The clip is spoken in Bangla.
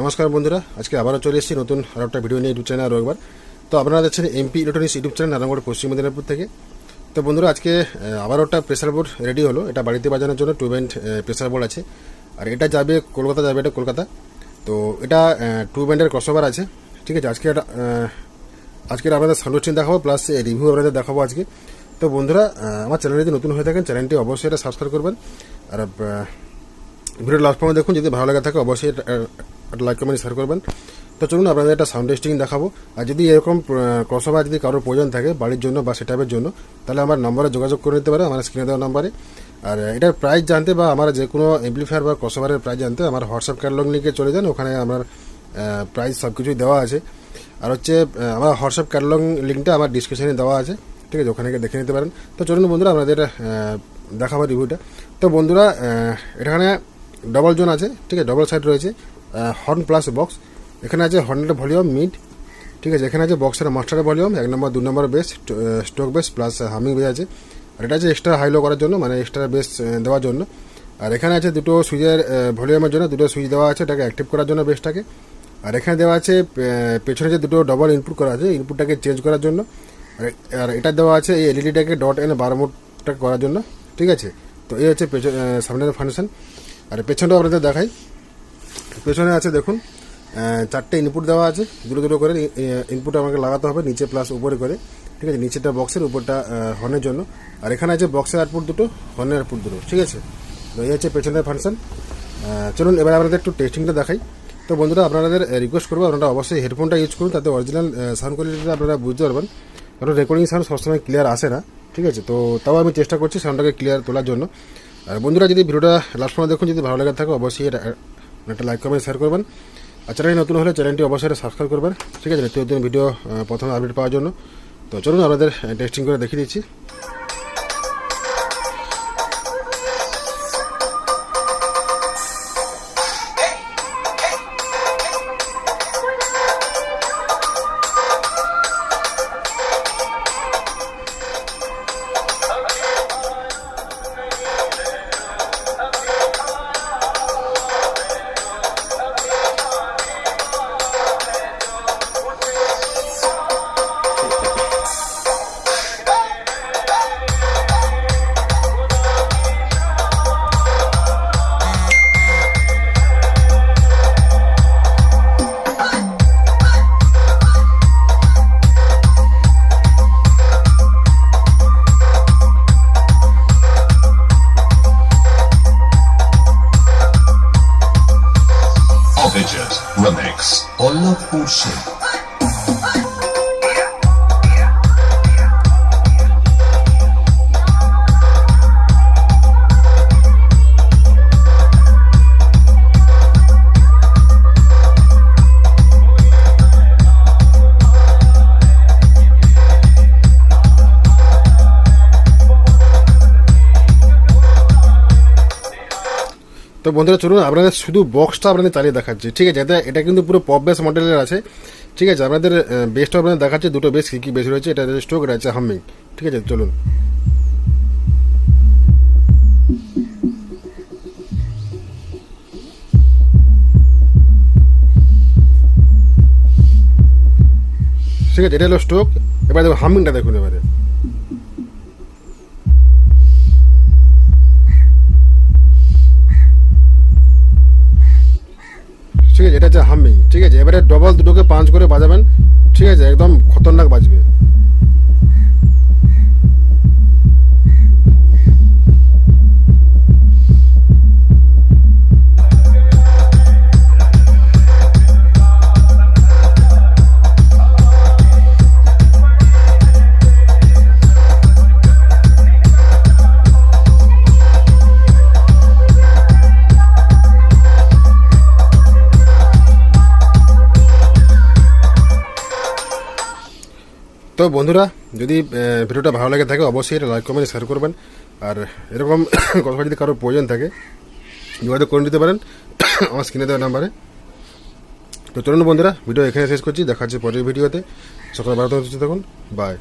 নমস্কার বন্ধুরা, আজকে আবারও চলে এসেছি নতুন আর একটা ভিডিও নিয়ে ইউটিউব চ্যানেল আরও একবার। তো আপনারা দেখছেন MP electronics YouTube channel Narayangarh, পশ্চিম মেদিনীপুর থেকে। তো বন্ধুরা, আজকে আবারও একটা প্রেসার বোর্ড রেডি হলো। এটা বাড়িতে বাজানোর জন্য টু ব্যান্ড প্রেসার বোর্ড আছে। আর এটা যাবে কলকাতা, যাবে এটা কলকাতা। তো এটা টু ব্যান্ডের ক্রসওভার আছে। ঠিক আছে, আজকে এটা আজকে আপনাদের সাউন্ড দেখাবো প্লাস রিভিউ আপনাদের দেখাবো আজকে। তো বন্ধুরা আমার চ্যানেলে যদি নতুন হয়ে থাকেন চ্যানেলটি অবশ্যই এটা সাবস্ক্রাইব করবেন। আর ভিডিও লাস্ট পর্যন্ত দেখুন, যদি ভালো লাগে থাকে, অবশ্যই একটা লাইক কমেন্ট শেয়ার করবেন। তো চলুন, আপনাদের একটা সাউন্ড টেস্টিং দেখাবো। আর যদি এরকম ক্রসওভার যদি কারোর প্রয়োজন থাকে, বাড়ির জন্য বা সেটাপের জন্য, তাহলে আমার নম্বরে যোগাযোগ করে নিতে পারে আমার স্ক্রিনে দেওয়া নম্বরে আর এটার প্রাইস জানতে বা আমার যে কোনো এমপ্লিফায়ার বা ক্রসওভারের প্রাইস জানতে, আমার হোয়াটসঅ্যাপ ক্যাটালগ লিঙ্কে চলে যান, ওখানে আমার প্রাইস সব কিছুই দেওয়া আছে। আর হচ্ছে আমার হোয়াটসঅ্যাপ ক্যাটালগ লিঙ্কটা আমার ডিসক্রিপশনে দেওয়া আছে, ঠিক আছে? ওখানে দেখে নিতে পারেন। তো চলুন বন্ধুরা, আপনাদের দেখাবো রিভিউটা তো বন্ধুরা এখানে ডবল জোন আছে, ঠিক আছে? ডবল সাইড রয়েছে। হর্ন প্লাস বক্স এখানে আছে হর্নের ভলিউম মিড ঠিক আছে, এখানে আছে বক্সের মাস্টারের ভলিউম এক নম্বর দু নম্বর bass stock bass plus humming bass আছে। আর এটা আছে এক্সট্রা হাইলো করার জন্য মানে এক্সট্রা বেস দেওয়ার জন্য। আর এখানে আছে দুটো সুইচের ভলিউমের জন্য দুটো সুইচ দেওয়া আছে, এটাকে অ্যাক্টিভ করার জন্য বেসটাকে আর এখানে দেওয়া আছে পেছনে যে দুটো ডবল ইনপুট করা আছে ইনপুটটাকে চেঞ্জ করার জন্য। আর এটা দেওয়া আছে এই এলইডিটাকে ডট এন বারো মোডটা করার জন্য। ঠিক আছে? তো এই হচ্ছে পেছন সামনের ফাংশন আর পেছনটাও আপনাদের দেখাই। পেছনে আছে, দেখুন। চারটে ইনপুট দেওয়া আছে। দুটো দুটো করে ইনপুট আমাকে লাগাতে হবে, নিচে প্লাস উপরে করে। ঠিক আছে নিচেটা বক্সের উপরটা হর্নের জন্য। আর এখানে আছে বক্সের আউটপুট দুটো হর্নের আউটপুট দুটো। ঠিক আছে? তো এই হচ্ছে পেছনের ফাংশন চলুন, এবার আপনাদের একটু টেস্টিংটা দেখাই। তো বন্ধুরা, আপনাদের রিকোয়েস্ট করব, আপনারা অবশ্যই হেডফোনটা ইউজ করুন, তাতে অরিজিনাল সাউন্ড কোয়ালিটিটা আপনারা বুঝতে পারবেন। কারণ রেকর্ডিং সাউন্ড সবসময় ক্লিয়ার আসে না। ঠিক আছে? তো তাও আমি চেষ্টা করছি সাউন্ডটাকে ক্লিয়ার তোলার জন্য। আর বন্ধুরা, যদি ভিডিওটা লাস্ট পর্যন্ত দেখুন, যদি ভালো লেগে থাকে, অবশ্যই একটা লাইক কমেন্ট শেয়ার করবেন। আর চ্যানেলটি নতুন হলে চ্যানেলটি অবশ্যই সাবস্ক্রাইব করবেন। ঠিক আছে, নিত্য নতুন ভিডিও প্রথমে আপডেট পাওয়ার জন্য। তো চলুন, আপনাদের টেস্টিং করে দেখিয়ে দিচ্ছি। уши. তো বন্ধুরা চলুন, আপনাদের শুধু বক্সটা আপনাদের চালিয়ে দেখাচ্ছি। ঠিক আছে, এটা এটা কিন্তু পুরো পপ বেস মডেলের আছে। ঠিক আছে, আপনাদের বেসটা আপনাদের দেখাচ্ছে, দুটো বেস কী কী বেস রয়েছে, এটা স্টোক রয়েছে হামিং ঠিক আছে, চলুন। ঠিক আছে, এটা হলো স্টোক এবার দেখুন হামিংটা দেখুন এবারে। এটা হচ্ছে হামিং ঠিক আছে? এবারে ডবল দুটোকে পাঁচ করে বাজাবেন, ঠিক আছে? একদম খতরনাক বাজবে। তো বন্ধুরা, যদি ভিডিওটা ভালো লাগে থাকে, অবশ্যই এটা লাইক কমেন্ট শেয়ার করবেন। আর এরকম কথা যদি কারোর প্রয়োজন থাকে, যোগাযোগ করে নিতে পারেন আমার স্ক্রিনে দেওয়ার নাম্বারে। তো চলুন বন্ধুরা, ভিডিও এখানে শেষ করছি। দেখা হচ্ছে পরের ভিডিওতে। সকাল বারোটা হচ্ছে তখন বাই